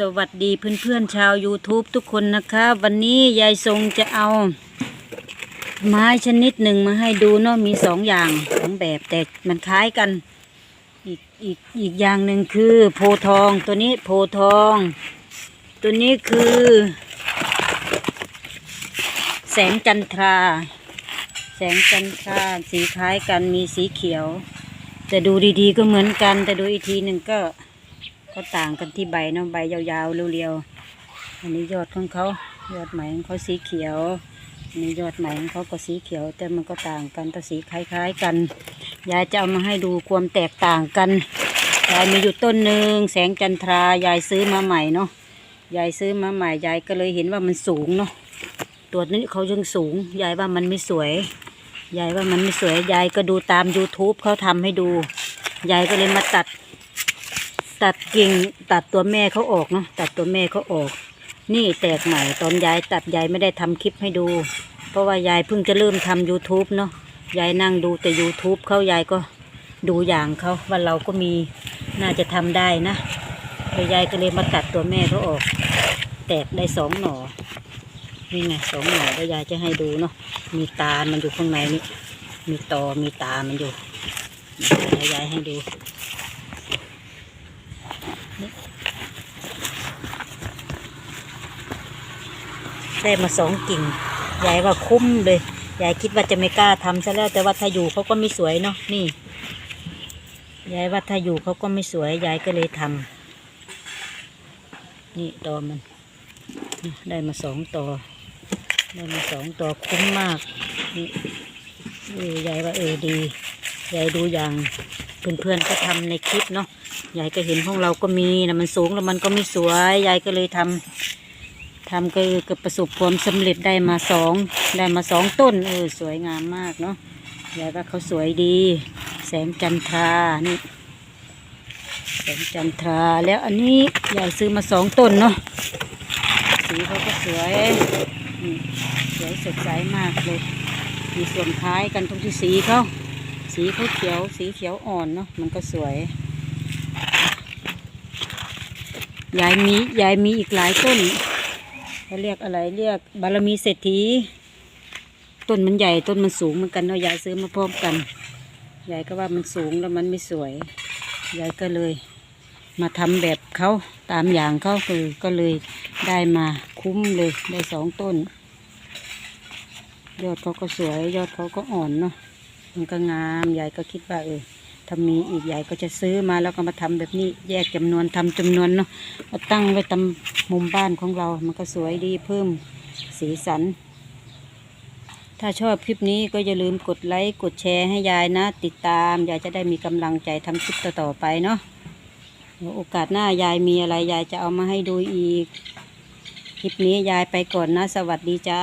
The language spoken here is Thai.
สวัสดีเพื่อนๆชาว YouTube ทุกคนนะคะ วันนี้ยายทรงจะเอา ไม้ชนิดหนึ่งมาให้ดูเนาะมีสองอย่างสองแบบแต่มันคล้ายกัน อีกอีกอีกอย่างหนึ่งคือโพทองตัวนี้โพทอง ตัวนี้คือ แสงจันทรา แสงจันทราสีคล้ายกันมีสีเขียว แต่ดูดีๆก็เหมือนกัน แต่ดูอีกทีหนึ่งก็ ก็ต่างกันที่ใบเนาะใบยาวๆเรียวๆอันนี้ยอดของเขายอดไหมของเขาสีเขียวอันนี้ยอดไหมของเขาก็สีเขียว แต่มันก็ต่างกันแต่สีคล้าย ๆกันยายจะเอามาให้ดูความแตกต่างกันยายมีอยู่ต้นหนึ่งแสงจันทรายายซื้อมาใหม่เนาะยายซื้อมาใหม่ยายก็เลยเห็นว่ามันสูงเนาะตัวนี้เขายังสูงยายว่ามันไม่สวยยายว่ามันไม่สวยยายก็ดูตาม YouTube เขาทำให้ดูยายก็เลยมาตัด ตัดกิ่งตัดตัวแม่เขาออกเนาะตัดตัวแม่เขาออก นี่แตกใหม่ตอนยายตัดยายไม่ได้ทำคลิปให้ดู เพราะว่ายายเพิ่งจะเริ่มทำ YouTube เนาะยายนั่งดูแต่ YouTube เขายายก็ดูอย่างเขาว่าเราก็มีน่าจะทำได้นะเลยยายก็เลยมาตัดตัวแม่เขาออก แตกได้สองหน่อนี่ไงสองหน่อแล้วยายจะให้ดูเนาะมีตา มันอยู่ข้างในนี่มีตอมีตา มันอยู่เดี๋ยวยายให้ดู ได้มาสองกิ่งยายว่าคุ้มเลยยายคิดว่าจะไม่กล้าทำซะแล้วแต่ว่าถ้าอยู่เขาก็ไม่สวยเนาะนี่ยายว่าถ้าอยู่เขาก็ไม่สวยยายก็เลยทำนี่ตอมันได้มาสองตอได้มาสองตอคุ้มมากนี่เออยายว่าเออดียายดูอย่างเพื่อนๆก็ทำในคลิปเนาะยายก็เห็นของเราก็มีนะมันสูงแล้วมันก็ไม่สวยยายก็เลยทำ ทำก็เกิดประสบความสำเร็จได้มาสองได้มาสองต้นเออสวยงามมากเนาะยายว่าเขาสวยดี แสงจันทรานี่แสงจันทราแล้วอันนี้ยายซื้อมาสองต้นเนาะสีเขาก็สวยสวยสดใสมากเลย มีส่วนคล้ายกันตรงที่สีเขาสีเขาเขียวสีเขียวอ่อนเนาะมันก็สวยยายมียายมีอีกหลายต้น เขาเรียกอะไรเรียกบารมีเศรษฐี ต้นมันใหญ่ต้นมันสูงเหมือนกันเนาะยายซื้อมาพร้อมกันยายก็ว่ามันสูงแล้วมันไม่สวยยายก็เลย มาทำแบบเขาตามอย่างเขาคือก็เลยได้มาคุ้มเลยได้สองต้น ยอดเขาก็สวย ยอดเขาก็อ่อนเนาะมันก็งามยายก็คิดว่าเออ ถ้ามีอีกยายก็จะซื้อมาแล้วก็มาทำแบบนี้แยกจำนวนทำจำนวนเนาะเอาตั้งไว้ตามมุมบ้านของเรา มันก็สวยดีเพิ่มสีสัน ถ้าชอบคลิปนี้ก็อย่าลืมกดไลค์กดแชร์ให้ยายนะ ติดตามยายจะได้มีกำลังใจทำคลิปต่อๆไปเนาะโอกาสหน้ายายมีอะไรยายจะเอามาให้ดูอีก คลิปนี้ยายไปก่อนนะ สวัสดีจ้า